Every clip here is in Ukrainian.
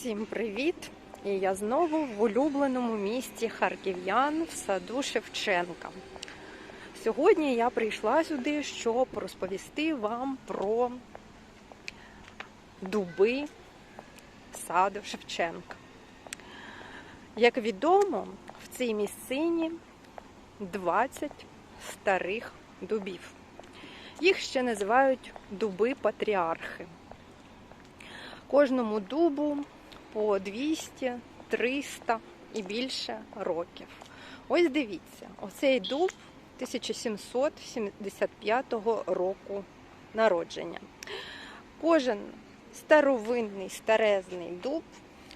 Всім привіт! І я знову в улюбленому місті харків'ян в саду Шевченка. Сьогодні я прийшла сюди, щоб розповісти вам про дуби саду Шевченка. Як відомо, в цій місцині 20 старих дубів. Їх ще називають дуби-патріархи. Кожному дубу по 200, 300 і більше років. Ось дивіться, оцей дуб 1775 року народження. Кожен старовинний старезний дуб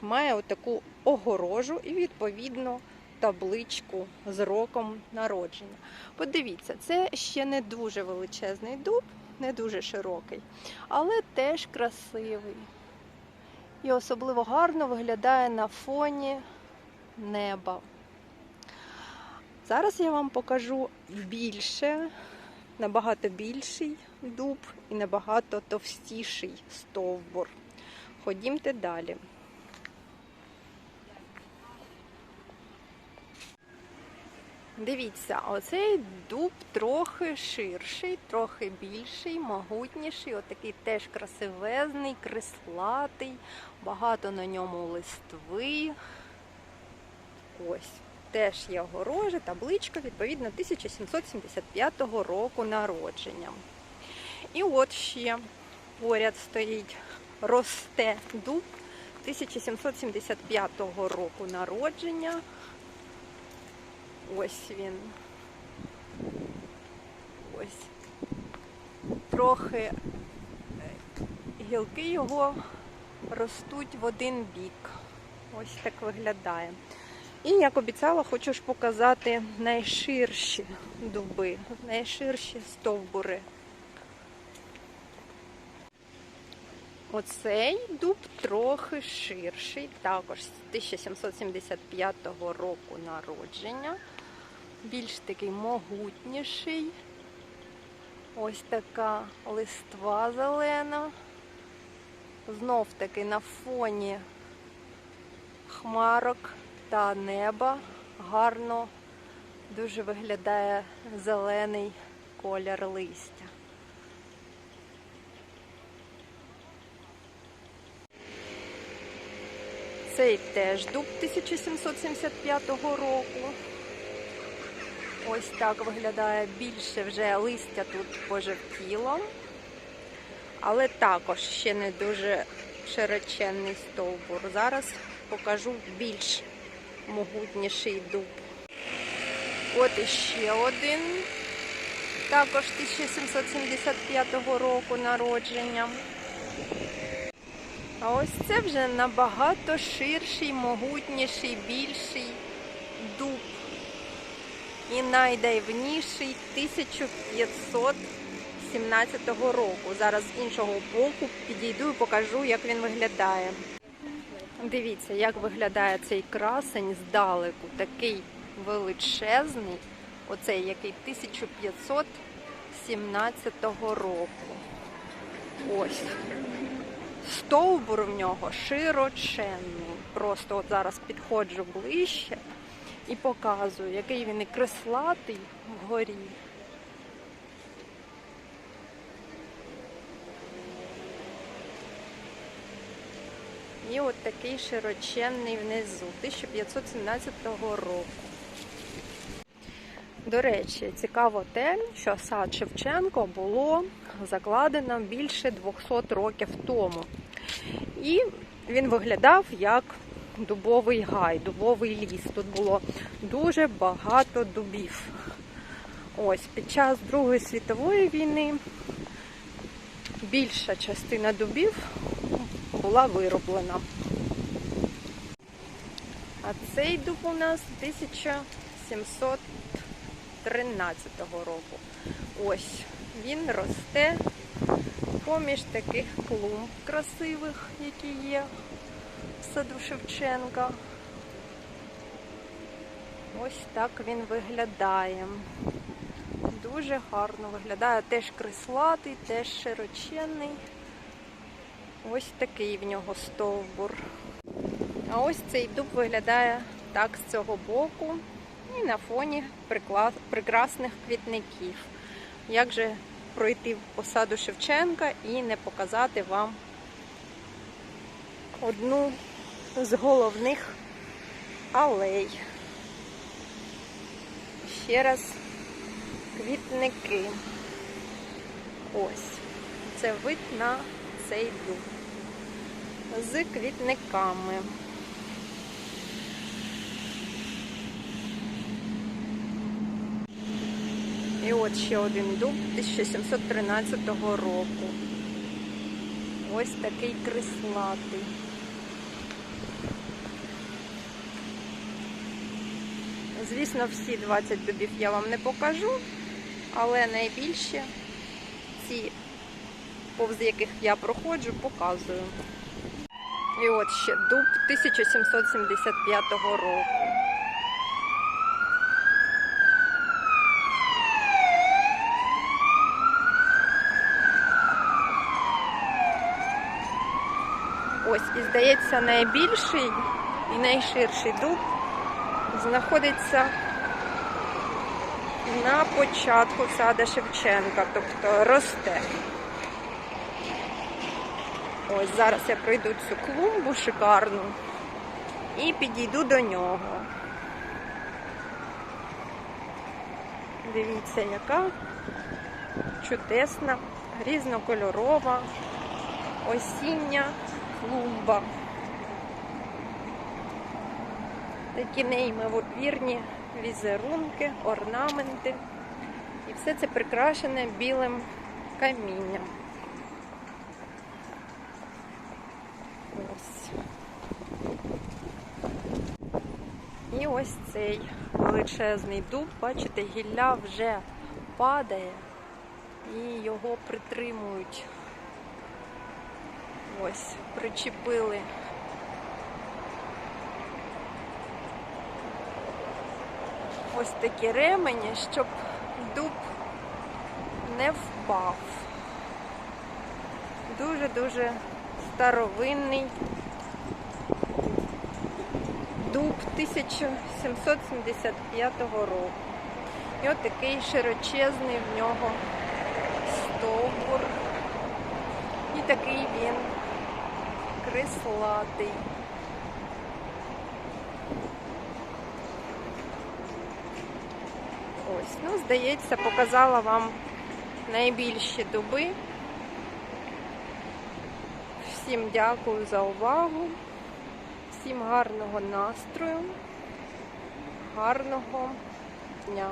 має отаку огорожу і, відповідно, табличку з роком народження. Подивіться, це ще не дуже величезний дуб, не дуже широкий, але теж красивий. І особливо гарно виглядає на фоні неба. Зараз я вам покажу більше, набагато більший дуб і набагато товстіший стовбур. Ходімте далі. Дивіться, оцей дуб трохи ширший, трохи більший, могутніший, отакий теж красивезний, крислатий, багато на ньому листви. Ось, теж є огорожа, табличка, відповідно, 1775 року народження. І от ще поряд стоїть росте дуб 1775 року народження. Ось він. Ось. Трохи е, гілки його ростуть в один бік. Ось так виглядає. І, як обіцяла, хочу ж показати найширші дуби, найширші стовбури. Оцей дуб трохи ширший, також з 1775 року народження, більш такий могутніший. Ось така листва зелена. Знов таки на фоні хмарок та неба гарно дуже виглядає зелений колір листя. Цей теж дуб 1775 року. Ось так виглядає більше вже листя тут пожевтіло. Але також ще не дуже широченний стовбур. Зараз покажу більш могутніший дуб. От іще один, також 1775 року народження. А ось це вже набагато ширший, могутніший, більший дуб. І найдавніший 1517 року. Зараз з іншого боку підійду і покажу, як він виглядає. Дивіться, як виглядає цей красень здалеку. Такий величезний, оцей який 1517 року. Ось. Стовбур в нього широченний. Просто от зараз підходжу ближче і показую, який він і креслатий вгорі. І от такий широченний внизу, 1517 року. До речі, цікаво те, що сад Шевченко було закладено більше 200 років тому. І він виглядав як дубовий гай, дубовий ліс. Тут було дуже багато дубів. Ось під час Другої світової війни більша частина дубів була вироблена. А цей дуб у нас 1713 року. Ось він росте поміж таких клумб красивих, які є в саду Шевченка. Ось так він виглядає. Дуже гарно виглядає, теж крислатий, теж широченний. Ось такий в нього стовбур. А ось цей дуб виглядає так з цього боку і на фоні прекрасних квітників. Як же пройти в посаду Шевченка і не показати вам одну з головних алей. Ще раз квітники. Ось. Це вид на цей дуб. З квітниками. І от ще один дуб 1713 року. Ось такий крислатий. Звісно, всі 20 дубів я вам не покажу, але найбільше ці, повз яких я проходжу, показую. І от ще дуб 1775 року. Ось, і здається, найбільший і найширший дуб знаходиться на початку сада Шевченка, тобто росте. Ось зараз я пройду цю клумбу шикарну і підійду до нього. Дивіться, яка чудесна, різнокольорова осіння клумба. Такі неймовірні візерунки, орнаменти. І все це прикрашене білим камінням. Ось. І ось цей величезний дуб, бачите, гілля вже падає і його притримують. Ось, причепили. Ось такі ремені, щоб дуб не впав. Дуже-дуже старовинний дуб 1775 року. І от такий широчезний в нього стовбур. І такий він крислатий. Ось, ну, здається, показала вам найбільші дуби. Всім дякую за увагу, всім гарного настрою, гарного дня.